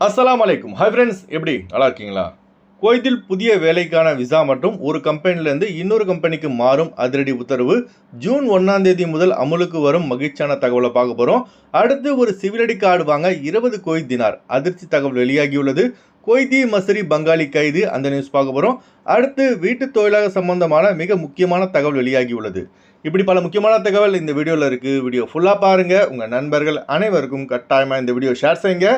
அஸ்லாம் அலைக்கும் hi friends எப்படி? நல்லா இருக்கீங்களா? குவைத்தில் புதிய வேலைக்கான விசா மற்றும் ஒரு கம்பெனிலேருந்து இன்னொரு கம்பெனிக்கு மாறும் அதிரடி உத்தரவு ஜூன் ஒன்றாம் தேதி முதல் அமலுக்கு வரும் மகிழ்ச்சியான தகவலை பார்க்க போகிறோம் அடுத்து ஒரு சிவிலடி கார்டு வாங்க இருபது குவைத் தினார். அதிர்ச்சி தகவல் வெளியாகியுள்ளது. கொய்தி மசரி பங்காளி கைது அந்த நியூஸ் பார்க்க போகிறோம் அடுத்து வீட்டு தொழிலாக சம்பந்தமான மிக முக்கியமான தகவல் வெளியாகியுள்ளது. இப்படி பல முக்கியமான தகவல் இந்த வீடியோவில் இருக்குது வீடியோ ஃபுல்லாக பாருங்கள் உங்கள் நண்பர்கள் அனைவருக்கும் கட்டாயமாக இந்த வீடியோ ஷேர் செய்யுங்க.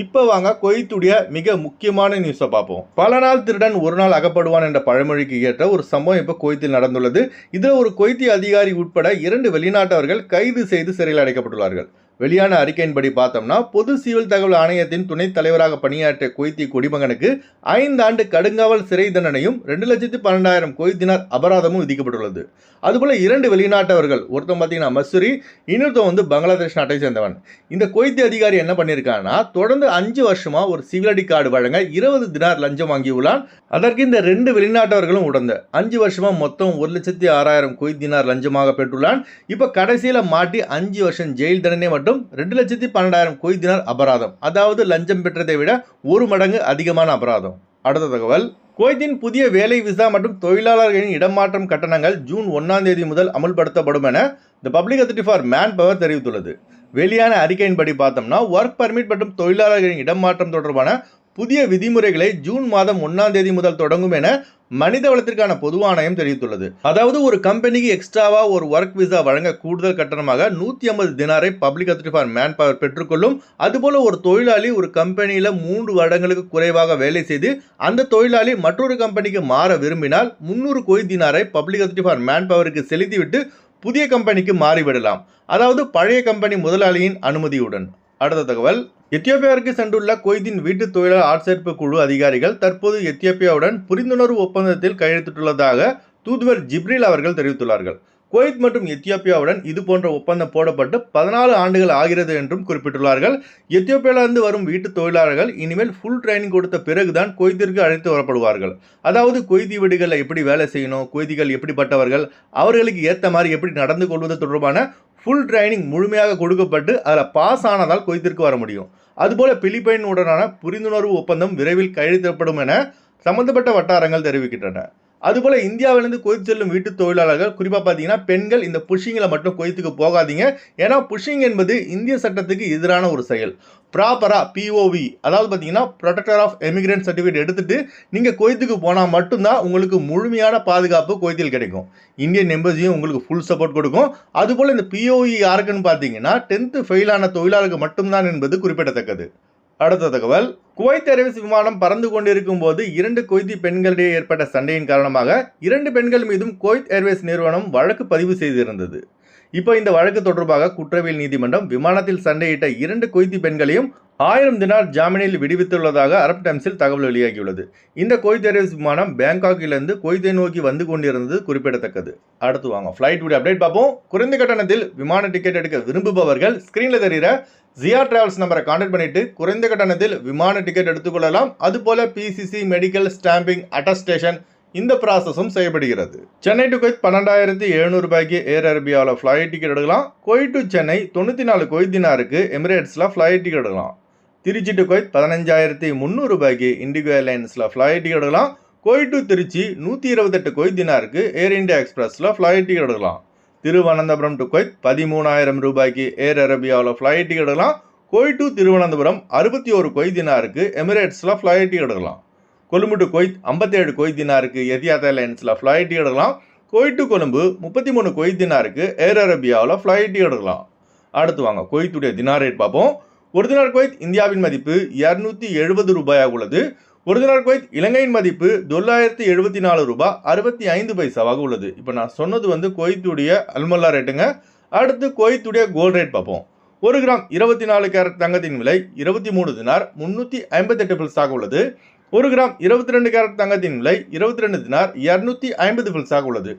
இப்போ வாங்க கொய்த்துடைய மிக முக்கியமான நியூஸை பார்ப்போம். பல நாள் திருடன் ஒரு நாள் அகப்படுவான் என்ற பழமொழிக்கு ஏற்ற ஒரு சம்பவம் இப்போ கொய்த்தில் நடந்துள்ளது. இதில் ஒரு கொய்த்தி அதிகாரி உட்பட இரண்டு வெளிநாட்டவர்கள் கைது செய்து சிறையில் அடைக்கப்பட்டுள்ளார்கள். வெளியான அறிக்கையின்படி பார்த்தோம்னா பொது சிவில் தகவல் ஆணையத்தின் துணைத் தலைவராக பணியாற்றிய கொய்த்தி குடிமகனுக்கு ஐந்து ஆண்டு கடுங்காவல் சிறை தண்டனையும் ரெண்டு லட்சத்தி பன்னெண்டாயிரம் கொய்தினார் அபராதமும் விதிக்கப்பட்டுள்ளது. அதுபோல இரண்டு வெளிநாட்டவர்கள் ஒருத்தன் பார்த்தீங்கன்னா மசூரி இன்னொருத்தன் வந்து பங்களாதேஷ் நாட்டை சேர்ந்தவன். இந்த கொய்த்தி அதிகாரி என்ன பண்ணியிருக்காங்கன்னா தொடர்ந்து அஞ்சு வருஷமா ஒரு சிவிலடி கார்டு வழங்க இருபது தினார் லஞ்சம் வாங்கியுள்ளான். அதற்கு இந்த ரெண்டு வெளிநாட்டவர்களும் உடந்த. அஞ்சு வருஷமா மொத்தம் ஒரு லட்சத்தி ஆறாயிரம் கொய்தினார் லஞ்சமாக பெற்றுள்ளான். இப்போ கடைசியில் மாட்டி அஞ்சு வருஷம் ஜெயில் தண்டனை மட்டும் ரெண்டு லட்சத்தி பன்னெண்டாயிரம் கொய்த் அபராதம். அதாவது லஞ்சம் பெற்றதை விட ஒரு மடங்கு அதிகமான அபராதம். அடுத்த தகவல் குவைத்தின் புதிய வேலை விசா மற்றும் தொழிலாளர்களின் இடமாற்றம் கட்டணங்கள் ஜூன் ஒன்றாம் தேதி முதல் அமல்படுத்தப்படும் என the public authority for manpower தெரிவித்துள்ளது. வெளியான அறிக்கையின்படி பார்த்தோம்னா ஒர்க் பர்மிட் மற்றும் தொழிலாளர்களின் இடமாற்றம் தொடர்பான புதிய விதிமுறைகளை ஜூன் மாதம் ஒன்றாம் தேதி முதல் தொடங்கும் என மனித வளத்திற்கான பொது ஆணையம் தெரிவித்துள்ளது. அதாவது ஒரு கம்பெனிக்கு எக்ஸ்ட்ராவா ஒரு ஒர்க் விசா வழங்க கூடுதல் கட்டணமாக நூற்றி ஐம்பது தினாரை public authority for man power பெற்றுக்கொள்ளும். அதுபோல ஒரு தொழிலாளி ஒரு கம்பெனியில் மூன்று வருடங்களுக்கு குறைவாக வேலை செய்து அந்த தொழிலாளி மற்றொரு கம்பெனிக்கு மாற விரும்பினால் முந்நூறு கோய் தினாரை பப்ளிக் அத்தாரிட்டி ஃபார் மேன் பவருக்கு செலுத்திவிட்டு புதிய கம்பெனிக்கு மாறிவிடலாம். அதாவது பழைய கம்பெனி முதலாளியின் அனுமதியுடன். அடுத்த தகவல். எத்தியோப்பியாவிற்கு சென்றுள்ள கொய்தின் வீட்டு தொழிலாளர் ஆட்சேர்ப்பு குழு அதிகாரிகள் தற்போது எத்தியோப்பியாவுடன் புரிந்துணர்வு ஒப்பந்தத்தில் கையெழுத்திட்டுள்ளதாக தூதுவர் ஜிப்ரில் அவர்கள் தெரிவித்துள்ளார்கள். குவைத் மற்றும் எத்தியோப்பியாவுடன் இது போன்ற ஒப்பந்தம் போடப்பட்டு பதினாலு ஆண்டுகள் ஆகிறது என்றும் குறிப்பிட்டுள்ளார்கள். எத்தியோப்பியாவிலிருந்து வரும் வீட்டு தொழிலாளர்கள் இனிமேல் ஃபுல் ட்ரைனிங் கொடுத்த பிறகுதான் கொய்திற்கு அழைத்து வரப்படுவார்கள். அதாவது கொய்தி வீடுகளில் எப்படி வேலை செய்யணும் கொய்திகள் எப்படிப்பட்டவர்கள் அவர்களுக்கு ஏற்ற மாதிரி எப்படி நடந்து கொள்வது தொடர்பான ஃபுல் ட்ரைனிங் முழுமையாக கொடுக்கப்பட்டு அதில் பாஸ் ஆனதால் குவைத்திற்கு வர முடியும். அதுபோல பிலிப்பைன் உடனான புரிந்துணர்வு ஒப்பந்தம் விரைவில் கையெழுத்திடப்படும் என சம்பந்தப்பட்ட வட்டாரங்கள் தெரிவிக்கின்றன. அதுபோல இந்தியாவிலிருந்து கொய்த்து செல்லும் வீட்டு தொழிலாளர்கள் குறிப்பாக பார்த்தீங்கன்னா பெண்கள் இந்த புஷிங்கில் மட்டும் கொய்த்துக்கு போகாதீங்க. ஏன்னா புஷிங் என்பது இந்திய சட்டத்துக்கு எதிரான ஒரு செயல். ப்ராப்பராக பிஓவி அதாவது பார்த்தீங்கன்னா ப்ரொடெக்டர் ஆஃப் எமிகிரண்ட் சர்டிஃபிகேட் எடுத்துகிட்டு நீங்கள் கொய்த்துக்கு போனால் மட்டும்தான் உங்களுக்கு முழுமையான பாதுகாப்பு கொய்த்தில் கிடைக்கும். இந்தியன் எம்பசியும் உங்களுக்கு ஃபுல் சப்போர்ட் கொடுக்கும். அதுபோல் இந்த பிஓஇ யாருக்குன்னு பார்த்தீங்கன்னா டென்த்து ஃபெயிலான தொழிலாளர்கள் மட்டும்தான் என்பது குறிப்பிடத்தக்கது. அடுத்த தகவல். குவைத் ஏர்வேஸ் விமானம் பறந்து கொண்டிருக்கும் போது இரண்டு கொய்தி பெண்களிடையே ஏற்பட்ட சண்டையின் காரணமாக இரண்டு பெண்கள் மீதும் குவைத் ஏர்வேஸ் நிறுவனம் வழக்கு பதிவு செய்திருந்தது. இப்போ இந்த வழக்கு தொடர்பாக குற்றவியல் நீதிமன்றம் விமானத்தில் சண்டையிட்ட இரண்டு கொய்தி பெண்களையும் ஆயிரம் தினார் ஜாமீனில் விடுவித்துள்ளதாக அரப் டைம்ஸில் தகவல் வெளியாகியுள்ளது. இந்த கொய்த் ஏர்வேஸ் விமானம் பேங்காக்கிலிருந்து கொய்தை நோக்கி வந்து கொண்டிருந்தது குறிப்பிடத்தக்கது. அடுத்து வாங்க ஃப்ளைட் உடைய அப்டேட் பார்ப்போம். குறைந்த கட்டணத்தில் விமான டிக்கெட் எடுக்க விரும்புபவர்கள் ஸ்க்ரீனில் தெரிகிற ஜியா டிராவல்ஸ் நம்பரை கான்டாக்ட் பண்ணிட்டு குறைந்த கட்டணத்தில் விமான டிக்கெட் எடுத்துக்கொள்ளலாம். அதுபோல பிசிசி மெடிக்கல் ஸ்டாம்பிங் அட்டஸ்டேஷன் இந்த ப்ராசஸும் செய்யப்படுகிறது. சென்னை டு கொய்த் பன்னெண்டாயிரத்தி எழுநூறு ரூபாய்க்கு ஏர் அரேபியாவில் ஃப்ளைட் டிக்கெட் எடுக்கலாம். கொய் டு சென்னை தொண்ணூற்றி நாலு கொய்தினாருக்கு எமிரேட்ஸில் ஃப்ளைட் டிக்கெட் எடுக்கலாம். திருச்சி டு கோயத் பதினஞ்சாயிரத்தி முந்நூறு ரூபாய்க்கு இண்டிகோ ஏர்லைன்ஸில் ஃப்ளைட் டிக்கெட் எடுக்கலாம். கொய்ட் டு திருச்சி நூற்றி இருபத்தெட்டு கொய்த் தினாருக்கு ஏர் இந்தியா எக்ஸ்பிரஸில் ஃப்ளைட் டிக்கெட் எடுக்கலாம். திருவனந்தபுரம் டு கொய்த் பதிமூணாயிரம் ரூபாய்க்கு ஏர் அரேபியாவில் ஃப்ளைட் டிக்கெட் எடுக்கலாம். கொய்ட் டு திருவனந்தபுரம் அறுபத்தி ஒரு கொய்த் தினாருக்கு எமிரேட்ஸில் ஃப்ளைட் டிக்கெட் எடுக்கலாம். கொழும்பு டு கொய்த் ஐம்பத்தேழு கொய்த் தினாருக்கு எதியாத் ஏர்லைன்ஸில் ஃப்ளைட் டிக்கெட் எடுக்கலாம். கொய்ட் டு கொழும்பு முப்பத்தி மூணு கொய்த் தினாருக்கு ஏர் அரேபியாவில் ஃப்ளைட் டிக்கெட் எடுக்கலாம். அடுத்து வாங்க கொய்த்துடைய தினார் ரேட் பார்ப்போம். ஒரு தினார் குவைத் இந்தியாவின் மதிப்பு இரநூத்தி எழுபது ரூபாயாக உள்ளது. ஒரு தினார் குவைத் இலங்கையின் மதிப்பு தொள்ளாயிரத்தி எழுபத்தி நாலு ரூபாய் அறுபத்தி ஐந்து பைசாவாக உள்ளது. இப்போ நான் சொன்னது வந்து குவைத்துடைய அல்மல்லா ரேட்டுங்க. அடுத்து குவைத்துடைய கோல்டு ரேட் பார்ப்போம். ஒரு கிராம் இருபத்தி நாலு கேரட் தங்கத்தின் விலை இருபத்தி மூணு தினார் முந்நூற்றி ஐம்பத்தெட்டு பில்ஸாக உள்ளது. ஒரு கிராம் இருபத்தி ரெண்டு கேரட் தங்கத்தின் விலை இருபத்தி ரெண்டு தினார் இரநூத்தி ஐம்பது பில்ஸாக உள்ளது.